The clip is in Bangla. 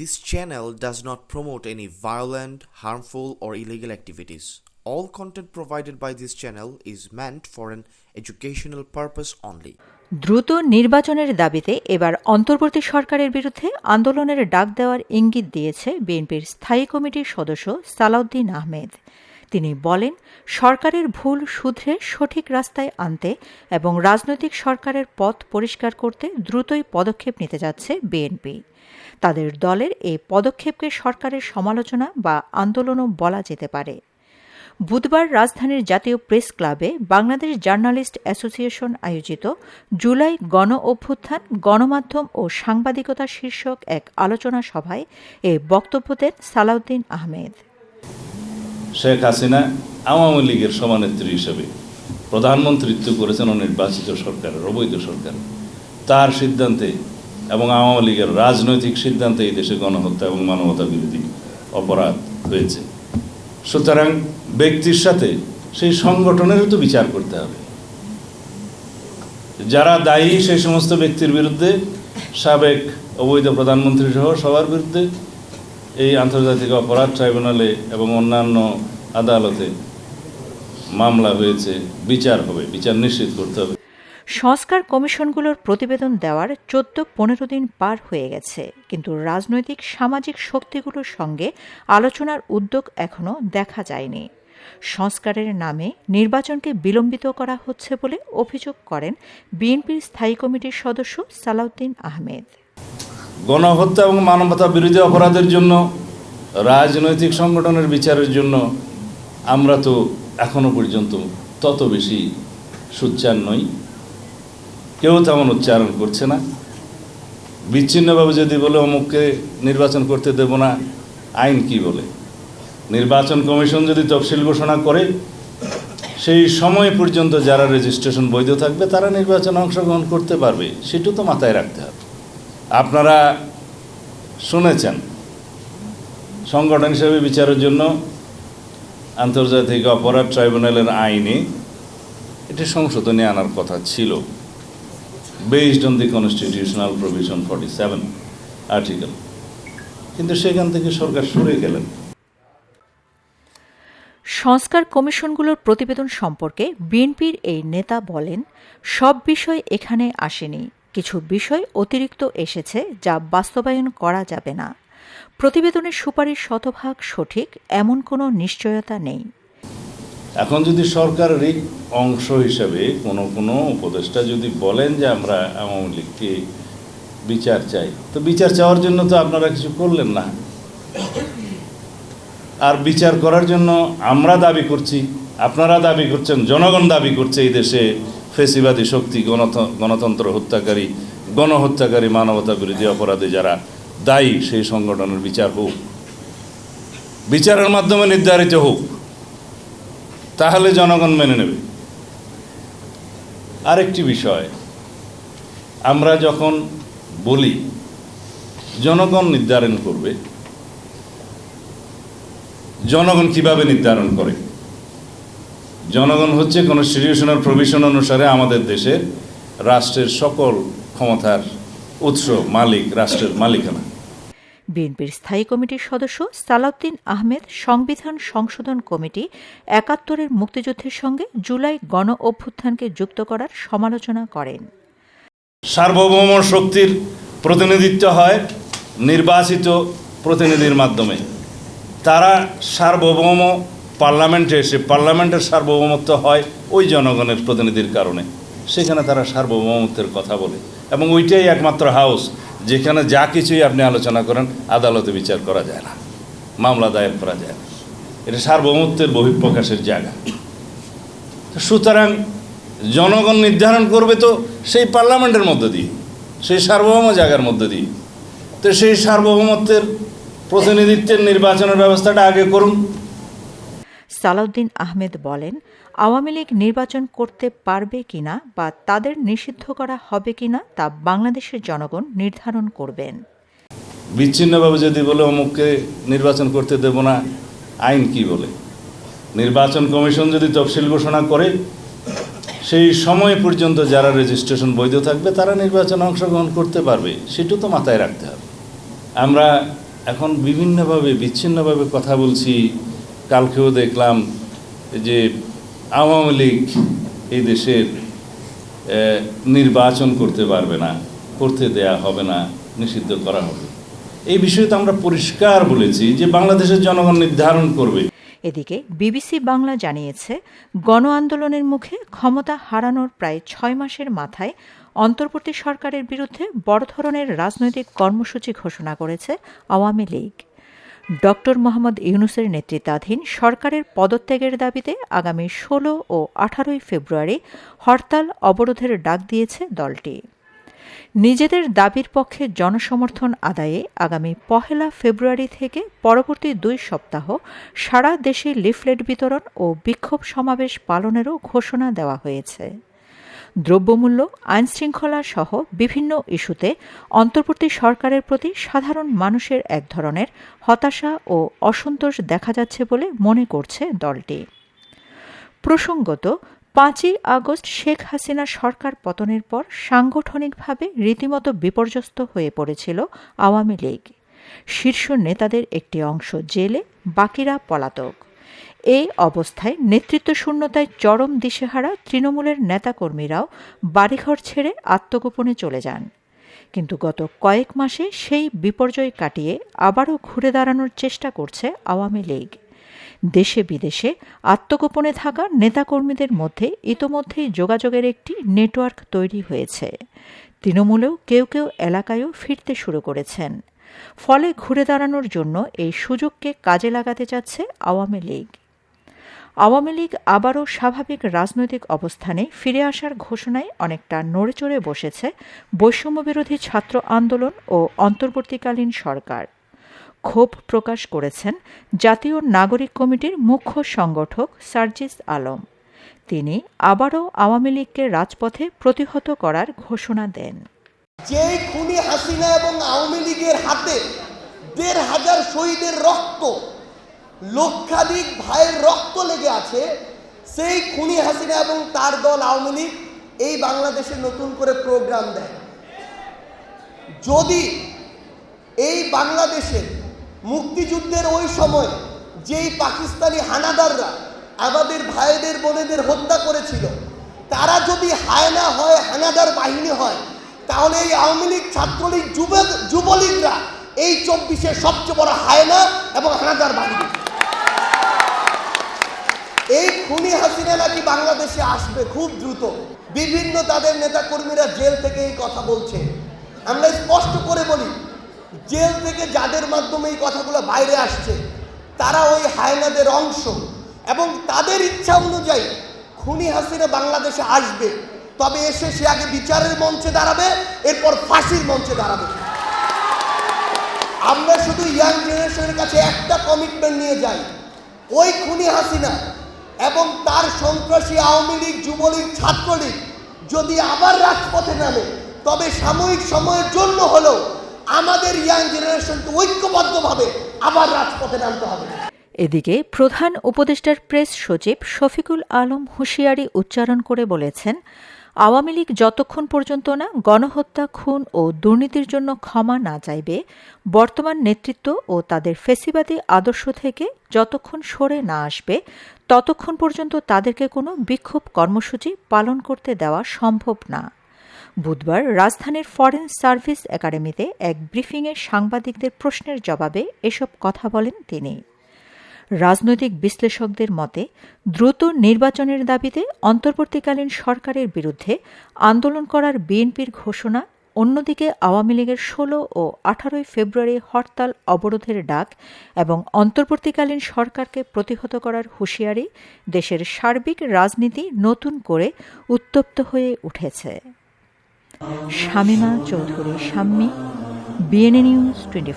This channel does not promote any violent, harmful, or illegal activities. All content provided by this channel is meant for an educational purpose only. দ্রুত নির্বাচনের দাবিতে এবার অন্তর্বর্তী সরকারের বিরুদ্ধে আন্দোলনের ডাক দেওয়ার ইঙ্গিত দিয়েছে বিএনপির স্থায়ী কমিটির সদস্য সালাউদ্দিন আহমেদ তিনি বলেন, সরকারের ভুল শুধরে সঠিক রাস্তায় আনতে এবং রাজনৈতিক সরকারের পথ পরিষ্কার করতে দ্রুতই পদক্ষেপ নিতে যাচ্ছে বিএনপি। তাদের দলের এই পদক্ষেপকে সরকারের সমালোচনা বা আন্দোলনও বলা যেতে পারে। বুধবার রাজধানীর জাতীয় প্রেস ক্লাবে বাংলাদেশ জার্নালিস্ট অ্যাসোসিয়েশন আয়োজিত জুলাই গণ অভ্যুত্থান, গণমাধ্যম ও সাংবাদিকতা শীর্ষক এক আলোচনা সভায় এ বক্তব্য দেন সালাউদ্দিন আহমেদ। শেখ হাসিনা আওয়ামী লীগের সভানেত্রী হিসেবে প্রধানমন্ত্রীত্ব করেছেন নির্বাচিত সরকারের, অবৈধ সরকার। তার সিদ্ধান্তে এবং আওয়ামী লীগের রাজনৈতিক সিদ্ধান্তে এই দেশে গণহত্যা এবং মানবতা বিরোধী অপরাধ হয়েছে। সুতরাং ব্যক্তির সাথে সেই সংগঠনেরও তো বিচার করতে হবে। যারা দায়ী সেই সমস্ত ব্যক্তির বিরুদ্ধে সাবেক অবৈধ প্রধানমন্ত্রী সহ সবার বিরুদ্ধে এই আন্তর্জাতিক অপরাধ ট্রাইব্যুনালে এবং অন্যান্য আদালতে মামলা হয়েছে, বিচার হবে, বিচার নিশ্চিত করতে হবে। সংস্কার কমিশনগুলোর প্রতিবেদন দেওয়ার চোদ্দ পনেরো দিন পার হয়ে গেছে, কিন্তু রাজনৈতিক, সামাজিক শক্তিগুলোর সঙ্গে আলোচনার উদ্যোগ এখনও দেখা যায়নি। সংস্কারের নামে নির্বাচনকে বিলম্বিত করা হচ্ছে বলে অভিযোগ করেন বিএনপির স্থায়ী কমিটির সদস্য সালাউদ্দিন আহমেদ। গণহত্যা এবং মানবতা বিরোধী অপরাধের জন্য, রাজনৈতিক সংগঠনের বিচারের জন্য আমরা তো এখনও পর্যন্ত তত বেশি সুচ্চার নই। কেউ তেমন উচ্চারণ করছে না। বিচ্ছিন্নভাবে যদি বলে অমুককে নির্বাচন করতে দেব না, আইন কি বলে? নির্বাচন কমিশন যদি তফসিল ঘোষণা করে, সেই সময় পর্যন্ত যারা রেজিস্ট্রেশন বৈধ থাকবে, তারা নির্বাচনে অংশগ্রহণ করতে পারবে, সেটু তো মাথায় রাখতে হবে। আপনারা শুনেছেন সংগঠন হিসেবে বিচারের জন্য আন্তর্জাতিক অপরাধ ট্রাইব্যুনালের আইনে এটি সংশোধনী আনার কথা ছিল। Based on the constitutional provision forty seven article কিন্তু সেখান থেকে সরকার সরে গেলেন। সংস্কার কমিশনগুলোর প্রতিবেদন সম্পর্কে বিএনপির এই নেতা বলেন, সব বিষয় এখানে আসেনি। কিছু বিষয় অতিরিক্ত এসেছে যা বাস্তবায়ন করা যাবে না। প্রতিবেদনের সুপারিশ শতভাগ সঠিক, এমন কোনো নিশ্চয়তা নেই। এখন যদি সরকারেরই অংশ হিসেবে কোনো কোনো উপদেষ্টা যদি বলেন যে আমরা আওয়ামী লীগকে বিচার চাই, তো বিচার চাওয়ার জন্য তো আপনারা কিছু করলেন না। আর বিচার করার জন্য আমরা দাবি করছি, আপনারা দাবি করছেন, জনগণ দাবি করছে এই দেশে ফেসিবাদী শক্তি, গণত- গণতন্ত্র হত্যাকারী, গণহত্যাকারী মানবতা বিরোধী অপরাধে যারা দায়ী, সেই সংগঠনের বিচার হোক। বিচারের মাধ্যমে নির্ধারিত হোক। তাহলে জনগণ মেনে নেবে। আরেকটি বিষয়, আমরা যখন বলি, জনগণ নির্ধারণ করবে, জনগণ কীভাবে নির্ধারণ করে? জনগণ হচ্ছে কোনো কনস্টিটিউশনাল প্রভিশন অনুসারে আমাদের দেশের রাষ্ট্রের সকল ক্ষমতার উৎস মালিক রাষ্ট্রের মালিকানা। বিএনপির স্থায়ী কমিটির সদস্য সালাউদ্দিন আহমেদ সংবিধান সংশোধন কমিটি একাত্তরের মুক্তিযুদ্ধের সঙ্গে জুলাই গণ অভ্যুত্থানকে যুক্ত করার সমালোচনা করেন। সার্বভৌম শক্তির প্রতিনিধিত্ব হয় নির্বাচিত প্রতিনিধির মাধ্যমে। তারা সার্বভৌম পার্লামেন্টে এসে পার্লামেন্টের সার্বভৌমত্ব হয় ওই জনগণের প্রতিনিধির কারণে। সেখানে তারা সার্বভৌমত্বের কথা বলে। এবং ওইটাই একমাত্র হাউস, যেখানে যা কিছুই আপনি আলোচনা করেন, আদালতে বিচার করা যায় না, মামলা দায়ের করা যায় না। এটা সার্বভৌমত্বের বহিঃপ্রকাশের জায়গা। সুতরাং জনগণ নির্ধারণ করবে তো সেই পার্লামেন্টের মধ্য দিয়ে, সেই সার্বভৌম জায়গার মধ্য দিয়ে। তো সেই সার্বভৌমত্বের প্রতিনিধিত্বের নির্বাচনের ব্যবস্থাটা আগে করুন সালাউদ্দিন আহমেদ বলেন, আওয়ামী লীগ নির্বাচন করতে পারবে কিনা বা তাদের নিষিদ্ধ করা হবে কিনা তা বাংলাদেশের জনগণ নির্ধারণ করবেন। বিচ্ছিন্নভাবে যদি বলে অমুককে নির্বাচন করতে দেব না, আইন কি বলে? নির্বাচন কমিশন যদি তফসিল ঘোষণা করে, সেই সময় পর্যন্ত যারা রেজিস্ট্রেশন বৈধ থাকবে, তারা নির্বাচনে অংশগ্রহণ করতে পারবে, সেটু তো মাথায় রাখতে হবে। আমরা এখন বিভিন্নভাবে, বিচ্ছিন্নভাবে কথা বলছি কালকেও দেখলাম যে আওয়ামী লীগ এই দেশের নির্বাচন করতে পারবে না, করতে দেয়া হবে না, নিষিদ্ধ করা হবে। এই বিষয়ে তো আমরা পরিষ্কার বলেছি যে বাংলাদেশের জনগণ নির্ধারণ করবে। এদিকে বিবিসি বাংলা জানিয়েছে, গণ আন্দোলনের মুখে ক্ষমতা হারানোর প্রায় ছয় মাসের মাথায় অন্তর্বর্তী সরকারের বিরুদ্ধে বড় ধরনের রাজনৈতিক কর্মসূচি ঘোষণা করেছে আওয়ামী লীগ। ডক্টর মোহাম্মদ ইউনুসের নেতৃত্বাধীন সরকারের পদত্যাগের দাবিতে আগামী ষোলো ও আঠারোই ফেব্রুয়ারি হরতাল অবরোধের ডাক দিয়েছে দলটি। নিজেদের দাবির পক্ষে জনসমর্থন আদায়ে আগামী পহেলা ফেব্রুয়ারি থেকে পরবর্তী দুই সপ্তাহ সারা দেশে লিফলেট বিতরণ ও বিক্ষোভ সমাবেশ পালনেরও ঘোষণা দেওয়া হয়েছে। দ্রব্যমূল্য, আইনশৃঙ্খলা সহ বিভিন্ন ইস্যুতে অন্তর্বর্তী সরকারের প্রতি সাধারণ মানুষের এক ধরনের হতাশা ও অসন্তোষ দেখা যাচ্ছে বলে মনে করছে দলটি। প্রসঙ্গত, পাঁচই আগস্ট শেখ হাসিনা সরকার পতনের পর সাংগঠনিকভাবে রীতিমতো বিপর্যস্ত হয়ে পড়েছিল আওয়ামী লীগ। শীর্ষ নেতাদের একটি অংশ জেলে, বাকিরা পলাতক। এই অবস্থায় নেতৃত্ব শূন্যতায় চরম দিশেহারা তৃণমূলের নেতাকর্মীরাও বাড়িঘর ছেড়ে আত্মগোপনে চলে যান। কিন্তু গত কয়েক মাসে সেই বিপর্যয় কাটিয়ে আবারও ঘুরে দাঁড়ানোর চেষ্টা করছে আওয়ামী লীগ। দেশে বিদেশে আত্মগোপনে থাকা নেতাকর্মীদের মধ্যে ইতোমধ্যেই যোগাযোগের একটি নেটওয়ার্ক তৈরি হয়েছে। তৃণমূলেও কেউ কেউ এলাকায়ও ফিরতে শুরু করেছেন। ফলে ঘুরে দাঁড়ানোর জন্য এই সুযোগকে কাজে লাগাতে চাচ্ছে আওয়ামী লীগ। আওয়ামী লীগ আবারও স্বাভাবিক রাজনৈতিক অবস্থানে ফিরে আসার ঘোষণায় অনেকটা নড়েচড়ে বসেছে বৈষম্যবিরোধী ছাত্র আন্দোলন ও অন্তর্বর্তীকালীন সরকার। ক্ষোভ প্রকাশ করেছেন জাতীয় নাগরিক কমিটির মুখ্য সংগঠক সার্জিস আলম। তিনি আবারও আওয়ামী লীগকে রাজপথে প্রতিহত করার ঘোষণা দেন। যেই খুনি হাসিনা এবং আওয়ামী লীগের হাতে দেড় হাজার শহীদের রক্ত, লক্ষাধিক ভাইয়ের রক্ত লেগে আছে, সেই খুনি হাসিনা এবং তার দল আওয়ামী লীগ এই বাংলাদেশে নতুন করে প্রোগ্রাম দেয়। যদি এই বাংলাদেশের মুক্তিযুদ্ধের ওই সময় যেই পাকিস্তানি হানাদাররা আমাদের ভাইদের বোনেদের হত্যা করেছিল, তারা যদি হায়না হয়, হানাদার বাহিনী হয় তাহলে এই আওয়ামী লীগ ছাত্রলীগ যুব যুবলীগরা এই চব্বিশের সবচেয়ে বড় হায়না এবং হানাদার বাহিনী। এই খুনি হাসিনা নাকি বাংলাদেশে আসবে খুব দ্রুত। বিভিন্ন তাদের নেতাকর্মীরা জেল থেকে এই কথা বলছে। আমরা স্পষ্ট করে বলি, জেল থেকে যাদের মাধ্যমে এই কথাগুলো বাইরে আসছে, তারা ওই হায়নাদের অংশ। এবং তাদের ইচ্ছা অনুযায়ী খুনি হাসিনা বাংলাদেশে আসবে। তবে এসে সে আগে বিচারের মঞ্চে দাঁড়াবে, এরপর ফাঁসির মঞ্চে দাঁড়াবে। আমরা শুধু ইয়াং জেনারেশনের কাছে একটা কমিটমেন্ট নিয়ে যাই, ওই খুনি হাসিনা এবং তার সন্ত্রাসী আওয়ামী লীগ, যুবলীগ, ছাত্রলীগ যদি আবার রাজপথে নামে, তবে সাময়িক সময়ের জন্য হলেও আমাদের ইয়াং জেনারেশনকে ঐক্যবদ্ধভাবে আবার রাজপথে নামতে হবে। এদিকে প্রধান উপদেষ্টার প্রেস সচিব শফিকুল আলম হুঁশিয়ারি উচ্চারণ করে বলেছেন আওয়ামী লীগ যতক্ষণ পর্যন্ত না গণহত্যা, খুন ও দুর্নীতির জন্য ক্ষমা না চাইবে, বর্তমান নেতৃত্ব ও তাদের ফেসিবাদী আদর্শ থেকে যতক্ষণ সরে না আসবে, ততক্ষণ পর্যন্ত তাদেরকে কোনো বিক্ষোভ কর্মসূচি পালন করতে দেওয়া সম্ভব না। বুধবার রাজধানীর ফরেন সার্ভিস একাডেমিতে এক ব্রিফিংয়ে সাংবাদিকদের প্রশ্নের জবাবে এসব কথা বলেন তিনি। রাজনৈতিক বিশ্লেষকদের মতে, দ্রুত নির্বাচনের দাবিতে অন্তর্বর্তীকালীন সরকারের বিরুদ্ধে আন্দোলন করার বিএনপির ঘোষণা, অন্যদিকে আওয়ামী লীগের ষোলো ও আঠারোই ফেব্রুয়ারি হরতাল অবরোধের ডাক এবং অন্তর্বর্তীকালীন সরকারকে প্রতিহত করার হুঁশিয়ারি দেশের সার্বিক রাজনীতি নতুন করে উত্তপ্ত হয়ে উঠেছে। Shamima Chowdhury, Shammi BNA news twenty